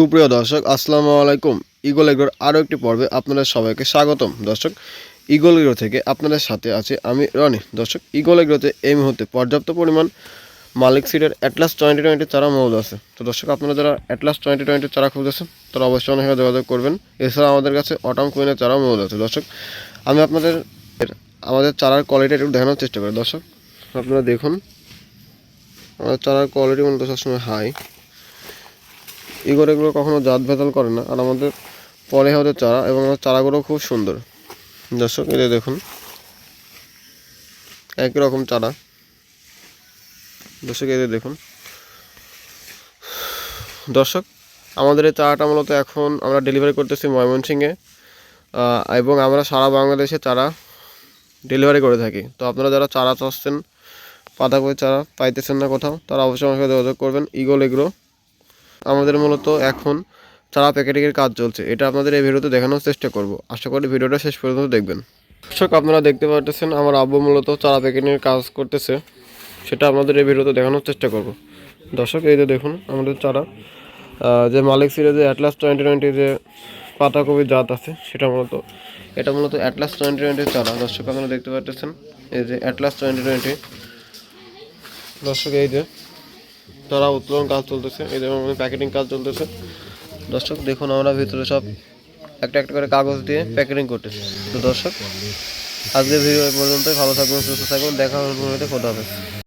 সুপ্রিয় দর্শক, আসসালামু আলাইকুম। ইগল এগ্রোর আরও একটি পর্বে আপনাদের সবাইকে স্বাগতম। দর্শক ইগল এগ্রো থেকে আপনাদের সাথে আছে আমি রনি। দর্শক ইগল এগ্রোতে এই মুহূর্তে পর্যাপ্ত পরিমাণ মালিক সিডের অ্যাটলাস টোয়েন্টি টোয়েন্টি চারা মৌল আছে। তো দর্শক, আপনারা যারা অ্যাটলাস টোয়েন্টি টোয়েন্টি চারা খুঁজেছেন তারা অবশ্যই অনেক যোগাযোগ করবেন। এছাড়া আমাদের কাছে অটাম কুইনের চারা মৌল আছে। দর্শক, আমি আপনাদের আমাদের চারার কোয়ালিটি একটু দেখানোর চেষ্টা করি। দর্শক, আপনারা দেখুন, আমাদের চারার কোয়ালিটি মূলত সবসময় হাই ইগোর এগুলো কখনো জাত ভেদাল করে না। আর আমাদের পরে আমাদের চারা এবং আমার চারাগুলো খুব সুন্দর। দর্শক এদের দেখুন একই রকম চারা। দর্শক এদের দেখুন। দর্শক, আমাদের এই চারাটা মূলত এখন আমরা ডেলিভারি করতেছি ময়মনসিংহে এবং আমরা সারা বাংলাদেশে চারা ডেলিভারি করে থাকি। তো আপনারা যারা চারা চাচ্ছেন পাতাকপি চারা পাইতেছেন না কোথাও, তারা অবশ্যই আমাকে যোগাযোগ করবেন। ইগল এগ্রো আমাদের মূলত এখন চারা প্যাকেটিংয়ের কাজ চলছে। এটা আপনাদের এই ভিডিওতে দেখানোর চেষ্টা করব। আশা করি ভিডিওটা শেষ পর্যন্ত দেখবেন। দর্শক, আপনারা দেখতে পাচ্ছেন আমার আব্বু মূলত চারা প্যাকেটিংয়ের কাজ করতেছে। সেটা আপনাদের এই ভিডিওতে দেখানোর চেষ্টা করব। দর্শক, এই যে দেখুন আমাদের চারা। যে মালিক সিরিজে অ্যাটলাস টোয়েন্টি টোয়েন্টি যে পাতাকপির জাত আছে, সেটা মূলত এটা মূলত অ্যাটলাস টোয়েন্টি টোয়েন্টির চারা। দর্শক, আপনারা দেখতে পাচ্ছেন এই যে অ্যাটলাস টোয়েন্টি টোয়েন্টি দর্শক, এই যে তারা উত্তোলন কাজ চলতেছে, এই যেমন প্যাকেটিং কাজ চলতেছে। দর্শক, দেখুন আমরা ভিতরে সব একটা একটা করে কাগজ দিয়ে প্যাকেটিং করতেছি। তো দর্শক আজকে ভিডিও পর্যন্তই। ভালো থাকবেন সুস্থ থাকবেন দেখা হবে কোথা হবে